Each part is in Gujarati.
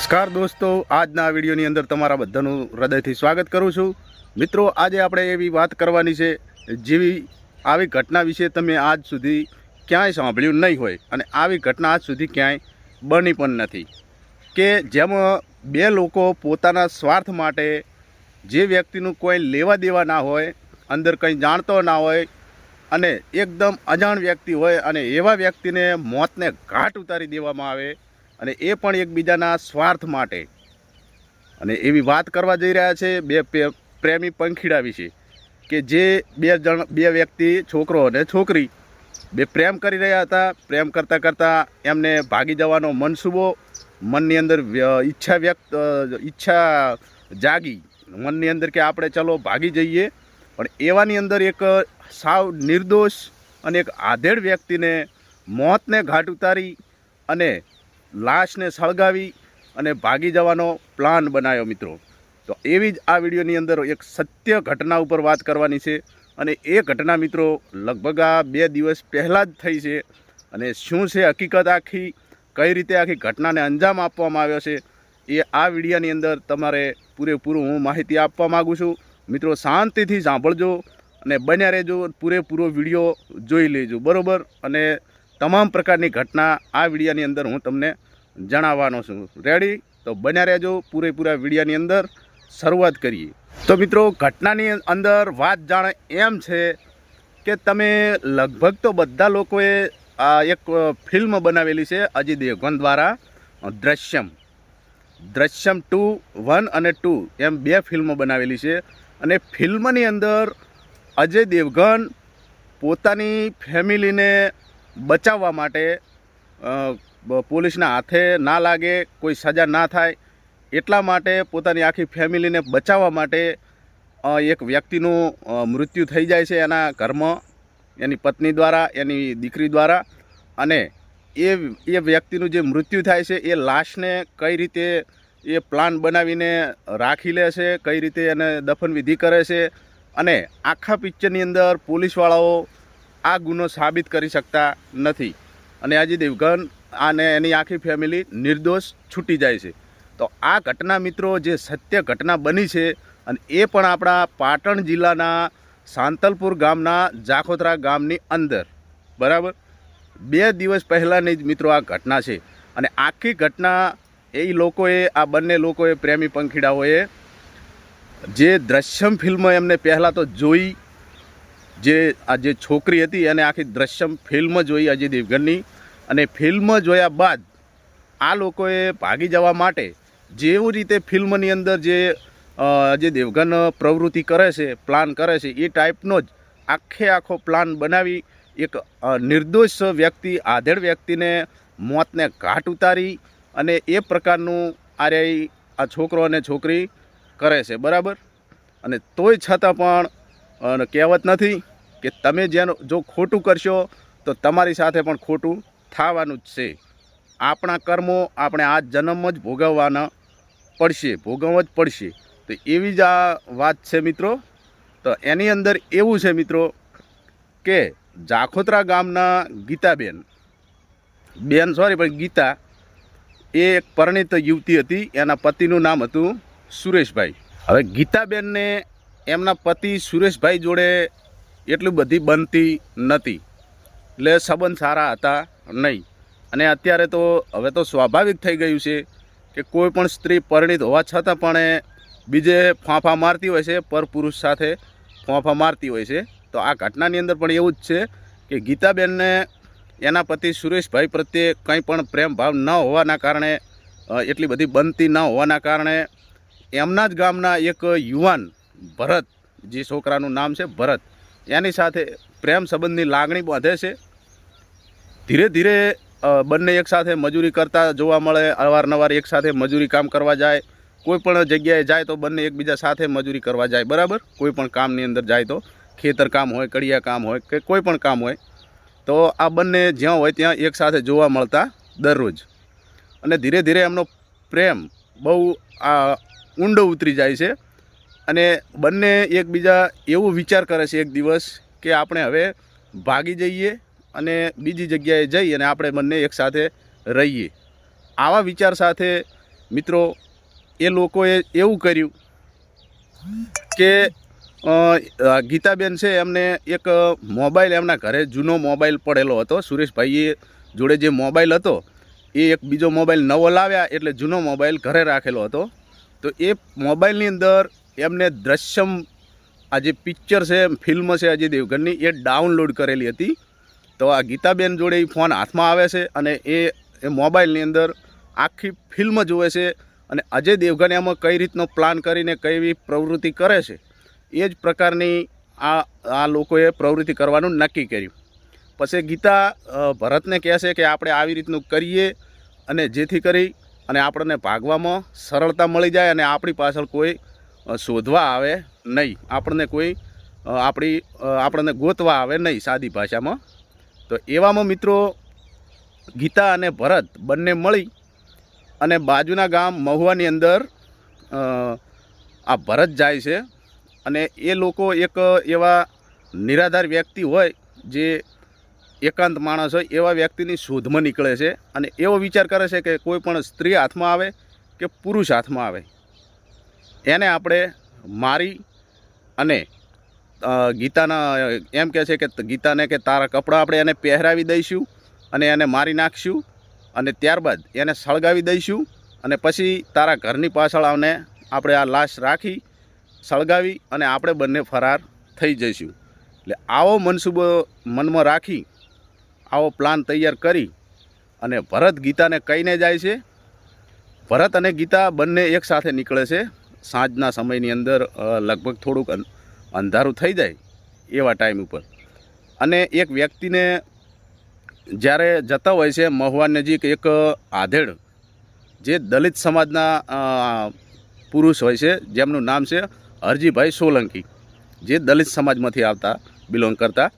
નમસ્કાર દોસ્તો, આજના વિડીયોની અંદર તમારા બધાનું હૃદયથી સ્વાગત કરું છું. મિત્રો, આજે આપણે એવી વાત કરવાની છે, જેવી આવી ઘટના વિશે તમે આજ સુધી ક્યાંય સાંભળ્યું નહીં હોય અને આવી ઘટના આજ સુધી ક્યાંય બની પણ નથી. કે જેમાં બે લોકો પોતાના સ્વાર્થ માટે જે વ્યક્તિનું કોઈ લેવા દેવા ના હોય, અંદર કંઈ જાણતો ના હોય અને એકદમ અજાણ વ્યક્તિ હોય અને એવા વ્યક્તિને મોતને ઘાટ ઉતારી દેવામાં આવે અને એ પણ એકબીજાના સ્વાર્થ માટે. અને એવી વાત કરવા જઈ રહ્યા છે બે પ્રેમી પંખીડા વિશે, કે જે બે જણ, બે વ્યક્તિ, છોકરો અને છોકરી, બે પ્રેમ કરી રહ્યા હતા. પ્રેમ કરતાં કરતાં એમને ભાગી જવાનો મનસૂબો મનની અંદર ઈચ્છા વ્યક્ત, ઈચ્છા જાગી. મનની અંદર કે આપણે ચલો ભાગી જઈએ. પણ એવાની અંદર એક સાવ નિર્દોષ અને એક આધેડ વ્યક્તિને મોતને ઘાટ ઉતારી અને લાશને સળગાવી અને ભાગી જવાનો પ્લાન બનાવ્યો મિત્રો. તો એવી જ આ વિડીયોની અંદર એક સત્ય ઘટના ઉપર વાત કરવાની છે અને એ ઘટના મિત્રો લગભગ આ બે દિવસ પહેલાં જ થઈ છે અને શું છે હકીકત આખી, કઈ રીતે આખી ઘટનાને અંજામ આપવામાં આવ્યો છે, એ આ વિડીયાની અંદર તમારે પૂરેપૂરું હું માહિતી આપવા માગું છું. મિત્રો શાંતિથી સાંભળજો અને બન્યા રહેજો પૂરેપૂરો વીડિયો જોઈ લેજો. બરાબર? અને તમામ પ્રકારની ઘટના આ વિડીયાની અંદર હું તમને જણાવવાનો છું. રેડી તો બન્યા રહેજો પૂરેપૂરા વિડીયાની અંદર. શરૂઆત કરીએ. તો મિત્રો, ઘટનાની અંદર વાત જાણે એમ છે કે તમે લગભગ તો બધા લોકોએ આ એક ફિલ્મ બનાવેલી છે અજય દેવગન દ્વારા, દ્રશ્યમ. દ્રશ્યમ ટુ, વન અને ટુ એમ બે ફિલ્મો બનાવેલી છે. અને ફિલ્મની અંદર અજય દેવગન પોતાની ફેમિલીને બચાવવા માટે પોલીસના હાથે ના લાગે, કોઈ સજા ના થાય, એટલા માટે પોતાની આખી ફેમિલીને બચાવવા માટે એક વ્યક્તિનું મૃત્યુ થઈ જાય છે એના ઘરમાં, એની પત્ની દ્વારા, એની દીકરી દ્વારા, અને એ એ વ્યક્તિનું જે મૃત્યુ થાય છે, એ લાશને કઈ રીતે એ પ્લાન બનાવીને રાખી લે છે, કઈ રીતે એને દફનવિધિ કરે છે, અને આખા પિક્ચરની અંદર પોલીસવાળાઓ આ ગુનો સાબિત કરી શકતા નથી. અને આજે દેવગન અને એની આખી ફેમિલી નિર્દોષ છૂટી જાય છે. તો આ ઘટના મિત્રો જે સત્ય ઘટના બની છે અને એ પણ આપણા પાટણ જિલ્લાના સાંતલપુર ગામના જાખોતરા ગામની અંદર. બરાબર? બે દિવસ પહેલાંની જ મિત્રો આ ઘટના છે. અને આખી ઘટના એ લોકોએ, આ બંને લોકોએ પ્રેમી પંખીડાઓએ જે દ્રશ્યમ ફિલ્મ એમને પહેલાં તો જોઈ જે આ જે છોકરી હતી એને આખી દ્રશ્યમ ફિલ્મ જોઈ અજય દેવગનની. અને ફિલ્મ જોયા બાદ આ લોકોએ ભાગી જવા માટે જેવી રીતે ફિલ્મની અંદર જે અજય દેવગન પ્રવૃત્તિ કરે છે, પ્લાન કરે છે, એ ટાઈપનો જ આખે આખો પ્લાન બનાવી એક નિર્દોષ વ્યક્તિ, આધેડ વ્યક્તિને મોતને ઘાટ ઉતારી અને એ પ્રકારનું આર્યાઈ આ છોકરો અને છોકરી કરે છે. બરાબર? અને તોય છતાં પણ કહેવત નથી કે તમે જેનું જો ખોટું કરશો, તો તમારી સાથે પણ ખોટું થવાનું જ છે. આપણા કર્મો આપણે આ જન્મ જ ભોગવવાના પડશે, ભોગવવા જ પડશે. તો એવી જ આ વાત છે મિત્રો. તો એની અંદર એવું છે મિત્રો કે જાખોતરા ગામના ગીતાબેન, બેન સોરી, પણ ગીતા એ એક પરિણીત યુવતી હતી. એના પતિનું નામ હતું સુરેશભાઈ. હવે ગીતાબેનને એમના પતિ સુરેશભાઈ જોડે એટલી બધી બનતી નથી. એટલે સંબંધ સારા હતા નહીં. અને અત્યારે તો હવે તો સ્વાભાવિક થઈ ગયું છે કે કોઈ પણ સ્ત્રી પરિણિત હોવા છતાં પણ એ બીજે ફાંફા મારતી હોય છે, પર પુરુષ સાથે ફાંફા મારતી હોય છે. તો આ ઘટનાની અંદર પણ એવું જ છે કે ગીતાબેનને એના પતિ સુરેશભાઈ પ્રત્યે કંઈ પણ પ્રેમ ભાવ ન હોવાના કારણે એટલી બધી બનતી ન હોવાના કારણે એમના જ ગામના એક યુવાન ભરત, જે છોકરાનું નામ છે ભરત એની સાથે પ્રેમ સંબંધની લાગણી વધે છે. ધીરે ધીરે બંને એકસાથે મજૂરી કરતા જોવા મળે, અવારનવાર એકસાથે મજૂરી કામ કરવા જાય. કોઈ પણ જગ્યાએ જાય તો બંને એકબીજા સાથે મજૂરી કરવા જાય, બરાબર? કોઈ પણ કામની અંદર જાય તો. ખેતર કામ હોય, કડિયા કામ હોય, કે કોઈ પણ કામ હોય. તો આ બંને જ્યાં હોય ત્યાં એકસાથે જોવા મળતા દરરોજ. અને ધીરે ધીરે એમનો પ્રેમ બહુ, આ, ઊંડો ઉતરી જાય છે. અને બંને એકબીજા એવું વિચાર કરે છે એક દિવસ કે આપણે હવે ભાગી જઈએ અને બીજી જગ્યાએ જઈ અને આપણે બંને એકસાથે રહીએ. આવા વિચાર સાથે મિત્રો, એ લોકોએ એવું કર્યું કે ગીતાબેન છે એમને એક મોબાઈલ, એમના ઘરે જૂનો મોબાઈલ પડેલો હતો. સુરેશભાઈએ જોડે જે મોબાઈલ હતો, એ એક બીજો મોબાઈલ નવો લાવ્યા એટલે જૂનો મોબાઈલ ઘરે રાખેલો હતો. તો એ મોબાઈલની અંદર એમને દ્રશ્યમ આ જે પિક્ચર છે, ફિલ્મ છે અજય દેવગનની એ ડાઉનલોડ કરેલી હતી. તો આ ગીતાબેન જોડે એ ફોન હાથમાં આવે છે અને એ એ મોબાઈલની અંદર આખી ફિલ્મ જોવે છે અને અજય દેવગન એમાં કઈ રીતનો પ્લાન કરીને કઈ પ્રવૃત્તિ કરે છે, એ જ પ્રકારની આ આ લોકોએ પ્રવૃત્તિ કરવાનું નક્કી કર્યું. પછી ગીતા ભરતને કહે છે કે આપણે આવી રીતનું કરીએ અને જેથી કરી અને આપણને ભાગવામાં સરળતા મળી જાય અને આપણી પાછળ કોઈ શોધવા આવે નહીં. આપણને કોઈ આપણી આપણને ગોતવા આવે નહીં સાદી ભાષામાં. તો એવામાં મિત્રો ગીતા અને ભરત બંને મળી અને બાજુના ગામ મહુવાની અંદર આ ભરત જાય છે અને એ લોકો એક, એવા નિરાધાર વ્યક્તિ હોય જે એકાંત માણસ હોય એવા વ્યક્તિની શોધમાં નીકળે છે અને એવો વિચાર કરે છે કે કોઈ પણ સ્ત્રી હાથમાં આવે કે પુરુષ હાથમાં આવે. એને આપણે મારી અને ગીતાના, એમ કહે છે કે ગીતાને કે તારા કપડાં આપણે એને પહેરાવી દઈશું અને એને મારી નાખશું અને ત્યારબાદ એને સળગાવી દઈશું અને પછી તારા ઘરની પાછળ આવને આપણે આ લાશ રાખી, સળગાવી અને આપણે બંને ફરાર થઈ જઈશું. એટલે આવો મનસૂબો, મનમાં રાખી, આવો પ્લાન તૈયાર કરી અને ભરત ગીતાને કહીને જાય છે. ભરત અને ગીતા બંને એકસાથે નીકળે છે. સાંજના સમયની અંદર લગભગ થોડુંક અંધારું થઈ જાય એવા ટાઈમ ઉપર. અને એક વ્યક્તિને જ્યારે જતા હોય છે મહુવા નજીક એક આધેડ, જે દલિત સમાજના પુરુષ હોય છે, જેમનું નામ છે હરજીભાઈ સોલંકી, જે દલિત સમાજમાંથી આવતા બિલોંગ કરતા.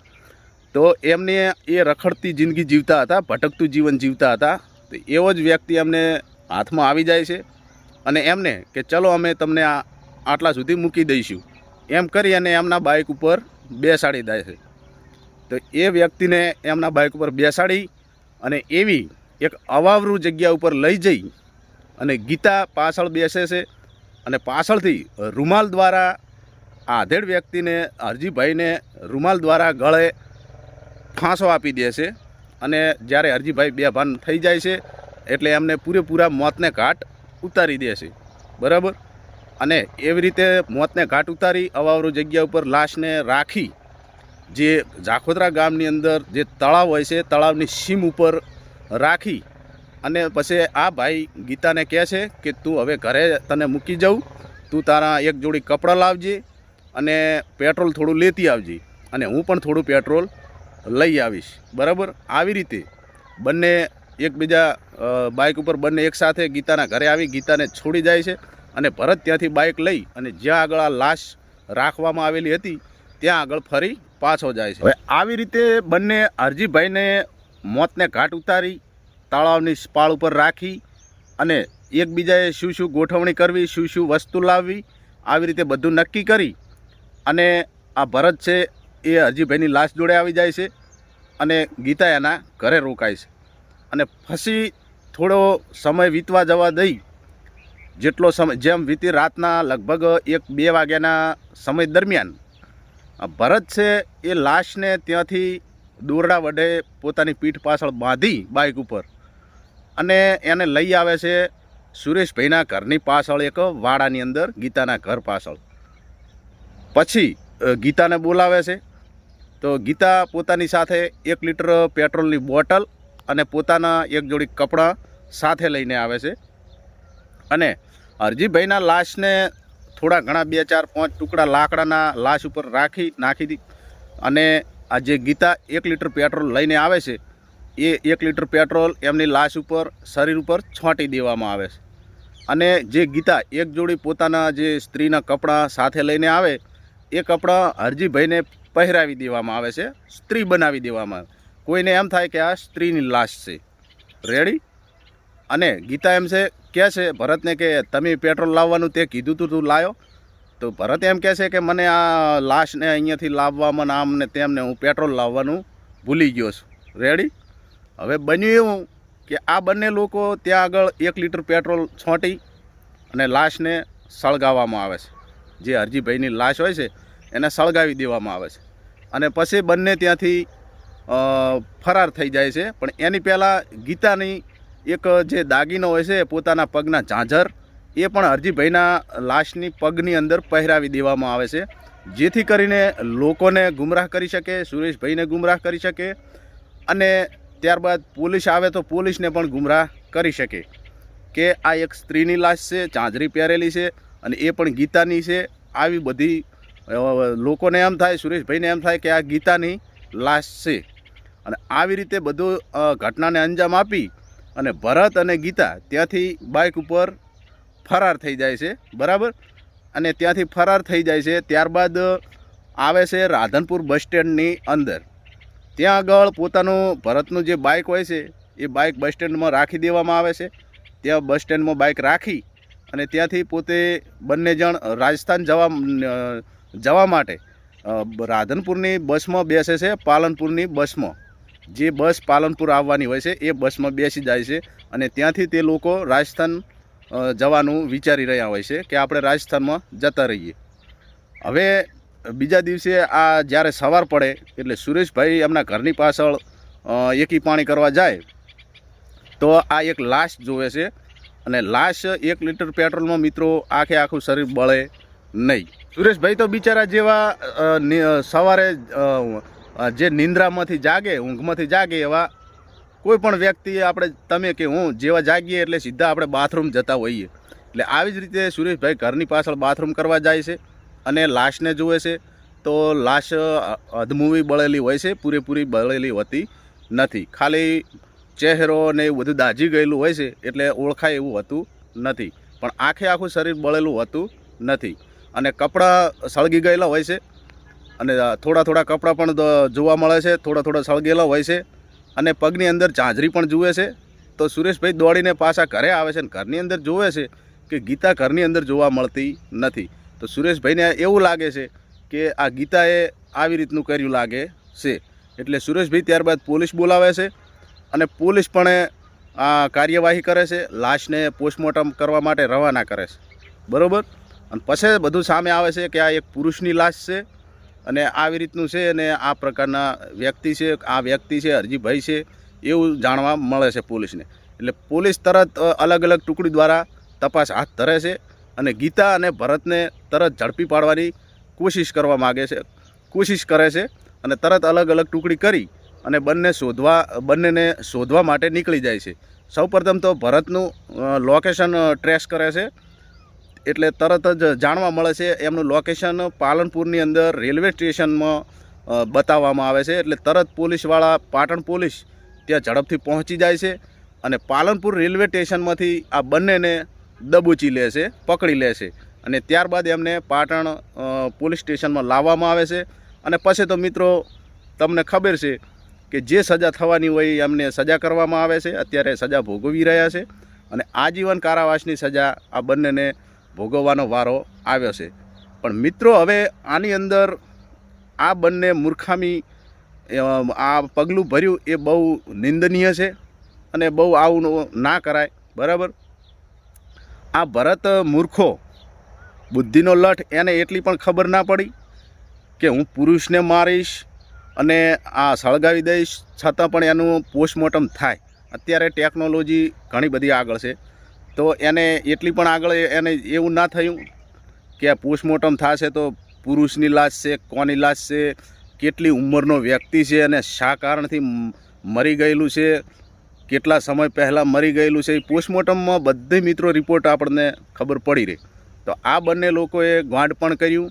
તો એમને એ રખડતી જિંદગી જીવતા હતા, ભટકતું જીવન જીવતા હતા. તો એવો જ વ્યક્તિ એમને હાથમાં આવી જાય છે. અને એમને કે ચલો અમે તમને આ આટલા સુધી મૂકી દઈશું. એમ કરી અને એમના બાઇક ઉપર બેસાડી દે છે. તો એ વ્યક્તિને એમના બાઇક ઉપર બેસાડી અને એવી એક અવાવરૂ જગ્યા ઉપર લઈ જઈ અને ગીતા પાછળ બેસે છે અને પાછળથી રૂમાલ દ્વારા આધેડ વ્યક્તિને, હરજીભાઈને રૂમાલ દ્વારા ગળે ફાંસો આપી દે છે અને જ્યારે હરજીભાઈ બેભાન થઈ જાય છે એટલે એમને પૂરેપૂરા મોતને ઘાટ ઉતારી દે છે. બરાબર? અને એવી રીતે મોતને ઘાટ ઉતારી, અવાવરૂ જગ્યા ઉપર લાશને રાખી, જે જાખોદરા ગામની અંદર જે તળાવ હોય છે, તળાવની સીમ ઉપર રાખી અને પછી આ ભાઈ ગીતાને કહે છે કે, તું હવે ઘરે તને મૂકી જાઉં. તું તારા એક જોડી કપડાં લાવજે અને પેટ્રોલ થોડું લેતી આવજે અને હું પણ થોડું પેટ્રોલ લઈ આવીશ. બરાબર? આવી રીતે બંને એકબીજા બાઇક ઉપર બંને એકસાથે ગીતાના ઘરે આવી, ગીતાને છોડી જાય છે અને ભરત ત્યાંથી બાઇક લઈ અને જ્યાં આગળ આ લાશ રાખવામાં આવેલી હતી, ત્યાં આગળ ફરી પાછો જાય છે. હવે આવી રીતે બંને હરજીભાઈને મોતને ઘાટ ઉતારી, તળાવની સ્પાળ ઉપર રાખી અને એકબીજાએ શું શું ગોઠવણી કરવી, શું શું વસ્તુ લાવવી, આવી રીતે બધું નક્કી કરી અને આ ભરત છે એ હરજીભાઈની લાશ જોડે આવી જાય છે અને ગીતા એના ઘરે રોકાય છે. અને ફસી થોડો સમય વીતવા જવા દઈ. જેટલો સમય, જેમ વીતી રાતના લગભગ એક બે વાગ્યાના સમય દરમિયાન ભરત છે એ લાશને ત્યાંથી દોરડા વડે પોતાની પીઠ પાછળ બાંધી બાઇક ઉપર અને એને લઈ આવે છે સુરેશભાઈના ઘરની પાછળ એક વાડાની અંદર, ગીતાના ઘર પાછળ. પછી ગીતાને બોલાવે છે. તો ગીતા પોતાની સાથે એક લીટર પેટ્રોલની બોટલ અને પોતાના એક જોડી કપડાં સાથે લઈને આવે છે. અને અરજીભાઈના લાશને થોડા ઘણા બે, ચાર, પાંચ ટુકડા લાકડાના લાશ ઉપર રાખી, નાખી દી. અને આ જે ગીતા એક લીટર પેટ્રોલ લઈને આવે છે, એ એક લીટર પેટ્રોલ એમની લાશ ઉપર, શરીર ઉપર છાંટી દેવામાં આવે છે. અને જે ગીતા એક જોડી પોતાના જે સ્ત્રીના કપડાં સાથે લઈને આવે, એ કપડાં હરજીભાઈને પહેરાવી દેવામાં આવે છે, સ્ત્રી બનાવી દેવામાં આવે. કોઈને એમ થાય કે આ સ્ત્રીની લાશ છે. રેડી અને ગીતા એમ છે, કહે છે ભરતને કે, તમે પેટ્રોલ લાવવાનું તે કીધું તું તું લાવ્યો તો ભરત એમ કહે છે કે, મને આ લાશને અહીંયાથી લાવવામાં ને આમ ને તેમને હું પેટ્રોલ લાવવાનું ભૂલી ગયો છું. રેડી હવે બન્યું એવું કે આ બંને લોકો ત્યાં આગળ એક લીટર પેટ્રોલ છોંટી અને લાશને સળગાવવામાં આવે છે. જે હરજીભાઈની લાશ હોય છે, એને સળગાવી દેવામાં આવે છે. અને પછી બંને ત્યાંથી ફરાર થઈ જાય છે. પણ એની પહેલાં ગીતાની એક જે દાગીનો હોય છે, પોતાના પગના ઝાંઝર, એ પણ હરજીભાઈના લાશની પગની અંદર પહેરાવી દેવામાં આવે છે. જેથી કરીને લોકોને ગુમરાહ કરી શકે, સુરેશભાઈને ગુમરાહ કરી શકે, અને ત્યારબાદ પોલીસ આવે તો પોલીસને પણ ગુમરાહ કરી શકે. કે આ એક સ્ત્રીની લાશ છે ચાંજરી પહેરેલી છે, અને એ પણ ગીતાની છે. આવી બધી લોકોને એમ થાય, સુરેશભાઈને એમ થાય કે આ ગીતાની લાશ છે. અને આવી રીતે બધું ઘટનાને અંજામ આપી અને ભરત અને ગીતા ત્યાંથી બાઇક ઉપર ફરાર થઈ જાય છે, બરાબર? અને ત્યાંથી ફરાર થઈ જાય છે, ત્યારબાદ આવે છે રાધનપુર બસ સ્ટેન્ડની અંદર. ત્યાં આગળ પોતાનું ભરતનું જે બાઇક હોય છે, એ બાઇક બસ સ્ટેન્ડમાં રાખી દેવામાં આવે છે. ત્યાં બસ સ્ટેન્ડમાં બાઇક રાખી અને ત્યાંથી પોતે બંને જણ રાજસ્થાન જવા જવા માટે રાધનપુરની બસમાં બેસે છે, પાલનપુરની બસમાં. જે બસ પાલનપુર આવવાની હોય છે, એ બસમાં બેસી જાય છે અને ત્યાંથી તે લોકો રાજસ્થાન જવાનું વિચારી રહ્યા હોય છે કે આપણે રાજસ્થાનમાં જતા રહીએ. હવે બીજા દિવસે આ જ્યારે સવાર પડે એટલે સુરેશભાઈ એમના ઘરની પાછળ એકી પાણી કરવા જાય, તો આ એક લાશ જોવે છે અને લાશ એક લીટર પેટ્રોલમાં મિત્રો આખે આખું શરીર બળે નહીં. સુરેશભાઈ તો બિચારા જેવા સવારે જે નિંદ્રામાંથી જાગે, ઊંઘમાંથી જાગે એવા કોઈ પણ વ્યક્તિ આપણે, તમે કે હું, જેવા જાગીએ એટલે સીધા આપણે બાથરૂમ જતા હોઈએ. એટલે આવી જ રીતે સુરેશભાઈ ઘરની પાછળ બાથરૂમ કરવા જાય છે અને લાશને જુએ છે તો લાશ અધમૂવી બળેલી હોય છે, પૂરેપૂરી બળેલી હોતી નથી. ખાલી ચહેરો ને એવું બધું દાજી ગયેલું હોય છે એટલે ઓળખાય એવું હોતું નથી. પણ આખે આખું શરીર બળેલું હોતું નથી. અને કપડાં સળગી ગયેલા હોય છે અને થોડા થોડા કપડાં પણ જોવા મળે છે, થોડા થોડા સળગેલા હોય છે અને પગની અંદર ઝાંઝરી પણ જુએ છે. તો સુરેશભાઈ દોડીને પાછા ઘરે આવે છે અને ઘરની અંદર જોવે છે કે ગીતા ઘરની અંદર જોવા મળતી નથી. તો સુરેશભાઈને એવું લાગે છે કે આ ગીતાએ આવી રીતનું કર્યું લાગે છે. એટલે સુરેશભાઈ ત્યારબાદ પોલીસ બોલાવે છે અને પોલીસ પણ આ કાર્યવાહી કરે છે, લાશને પોસ્ટમોર્ટમ કરવા માટે રવાના કરે છે. બરાબર? અને પછી બધું સામે આવે છે કે આ એક પુરુષની લાશ છે. અને આવી રીતનું છે અને આ પ્રકારના વ્યક્તિ છે, આ વ્યક્તિ છે, હરજીભાઈ છે, એવું જાણવા મળે છે પોલીસને. એટલે પોલીસ તરત અલગ અલગ ટુકડી દ્વારા તપાસ હાથ ધરે છે અને ગીતા અને ભરતને તરત ઝડપી પાડવાની કોશિશ કરવા માગે છે, કોશિશ કરે છે અને તરત અલગ અલગ ટુકડી કરી અને બંને શોધવા, બંનેને શોધવા માટે નીકળી જાય છે. સૌપ્રથમ તો ભરતનું લોકેશન ટ્રેસ કરે છે એટલે તરત જ જાણવા મળે છે એમનું લોકેશન પાલનપુરની અંદર રેલવે સ્ટેશનમાં બતાવવામાં આવે છે. એટલે તરત પોલીસવાળા પાટણ પોલીસ ત્યાં ઝડપથી પહોંચી જાય છે અને પાલનપુર રેલવે સ્ટેશનમાંથી આ બંનેને દબોચી લે છે, પકડી લે છે. અને ત્યારબાદ એમને પાટણ પોલીસ સ્ટેશનમાં લાવવામાં આવે છે. અને પછી તો મિત્રો, તમને ખબર છે કે જે સજા થવાની હોય એમને સજા કરવામાં આવે છે. અત્યારે સજા ભોગવી રહ્યા છે. અને આજીવન કારાવાસની સજા આ બંનેને ભોગવવાનો વારો આવ્યો છે. પણ મિત્રો, હવે આની અંદર આ બંને મૂર્ખામી આ પગલું ભર્યું એ બહુ નિંદનીય છે અને બહુ આવું ના કરાય. બરાબર? આ ભરત મૂર્ખો, બુદ્ધિનો લઠ, એને એટલી પણ ખબર ના પડી કે હું પુરુષને મારીશ અને આ સળગાવી દઈશ, છતાં પણ એનું પોસ્ટમોર્ટમ થાય. અત્યારે ટેકનોલોજી ઘણી બધી આગળ છે. તો એને એટલી પણ આગળ એને એવું ના થયું કે પોસ્ટમોર્ટમ થશે તો પુરુષની લાશ છે, કોની લાશ છે, કેટલી ઉંમરનો વ્યક્તિ છે અને શા કારણથી મરી ગયેલું છે, કેટલા સમય પહેલાં મરી ગયેલું છે, એ પોસ્ટમોર્ટમમાં બધે મિત્રો રિપોર્ટ આપણને ખબર પડી રહી. તો આ બંને લોકોએ ગાંડ પણ કર્યું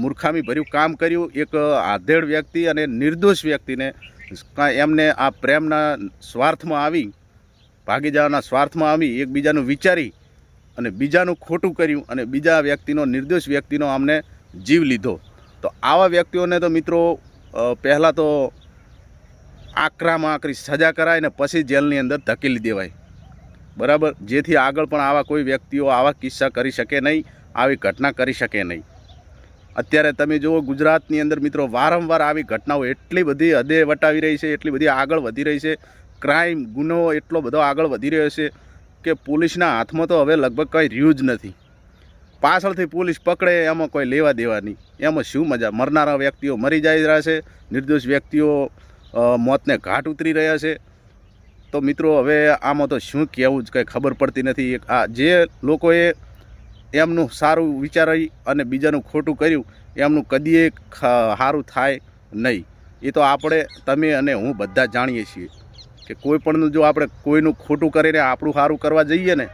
મૂર્ખામી ભર્યું કામ કર્યું, એક આધેડ વ્યક્તિ અને નિર્દોષ વ્યક્તિને એમને આ પ્રેમના સ્વાર્થમાં આવી ભાગી જવાના સ્વાર્થમાં આવી, એકબીજાનું વિચારી અને બીજાનું ખોટું કર્યું અને બીજા વ્યક્તિનો, નિર્દોષ વ્યક્તિનો આમને જીવ લીધો. તો આવા વ્યક્તિઓને તો મિત્રો પહેલાં તો આકરામાં આકરી સજા કરાય ને પછી જેલની અંદર ધકેલી દેવાય. બરાબર? જેથી આગળ પણ આવા કોઈ વ્યક્તિઓ આવા કિસ્સા કરી શકે નહીં, આવી ઘટના કરી શકે નહીં. અત્યારે તમે જુઓ ગુજરાતની અંદર મિત્રો, વારંવાર આવી ઘટનાઓ એટલી બધી હદે વટાવી રહી છે, એટલી બધી આગળ વધી રહી છે ક્રાઇમ, ગુનો એટલો બધો આગળ વધી રહ્યો છે કે પોલીસના હાથમાં તો હવે લગભગ કંઈ રહ્યું જ નથી. પાછળથી પોલીસ પકડે, એમાં કોઈ લેવા દેવા નહીં. એમાં શું મજા? મરનારા વ્યક્તિઓ મરી જાય રહ્યા છે, નિર્દોષ વ્યક્તિઓ મોતને ઘાટ ઉતરી રહ્યા છે. તો મિત્રો, હવે આમાં તો શું કહેવું જ કંઈ ખબર પડતી નથી. આ જે લોકોએ એમનું સારું વિચારી અને બીજાનું ખોટું કર્યું, એમનું કદીએ સારું થાય નહીં. એ તો આપણે, તમે અને હું બધા જાણીએ છીએ. કે કોઈ પણનું જો આપણે કોઈનું ખોટું કરીને આપણું સારું કરવા જઈએ ને,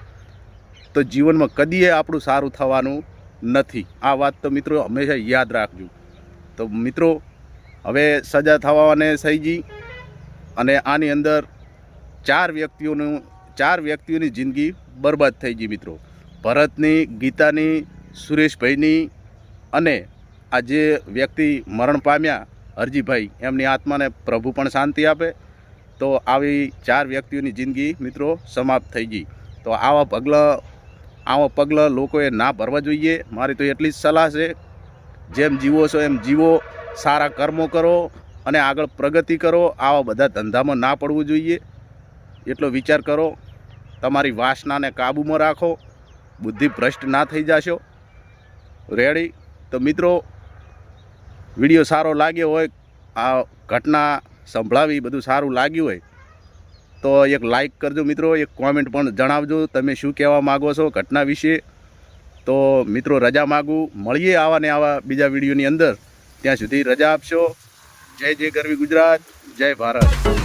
તો જીવનમાં કદીએ આપણું સારું થવાનું નથી. આ વાત તો મિત્રો હંમેશા યાદ રાખજો. તો મિત્રો, હવે સજા થવાને ગઈ અને આની અંદર ચાર વ્યક્તિઓનું, ચાર વ્યક્તિઓની જિંદગી બરબાદ થઈ ગઈ મિત્રો. ભરતની, ગીતાની, સુરેશભાઈની અને આ જે વ્યક્તિ મરણ પામ્યા હરજીભાઈ, એમની આત્માને પ્રભુ પણ શાંતિ આપે તો આવી ચાર વ્યક્તિઓની જિંદગી મિત્રો સમાપ્ત થઈ ગઈ. તો આવા પગલાં આવા પગલાં લોકોએ ના ભરવા જોઈએ. મારી તો એટલી જ સલાહ છે. જેમ જીવો છો એમ જીવો. સારા કર્મો કરો અને આગળ પ્રગતિ કરો. આવા બધા ધંધામાં ના પડવું જોઈએ. એટલો વિચાર કરો. તમારી વાસનાને કાબૂમાં રાખો. બુદ્ધિ ભ્રષ્ટ ના થઈ જશો. રેડી તો મિત્રો, વીડિયો સારો લાગ્યો હોય, આ ઘટના સંભળાવી બધું સારું લાગ્યું હોય, તો એક લાઇક કરજો મિત્રો, એક કોમેન્ટ પણ જણાવજો. તમે શું કહેવા માગો છો ઘટના વિશે? તો મિત્રો, રજા માગું. મળીએ આવા ને આવા બીજા વિડીયોની અંદર. ત્યાં સુધી રજા આપશો. જય જય ગરવી ગુજરાત. જય ભારત.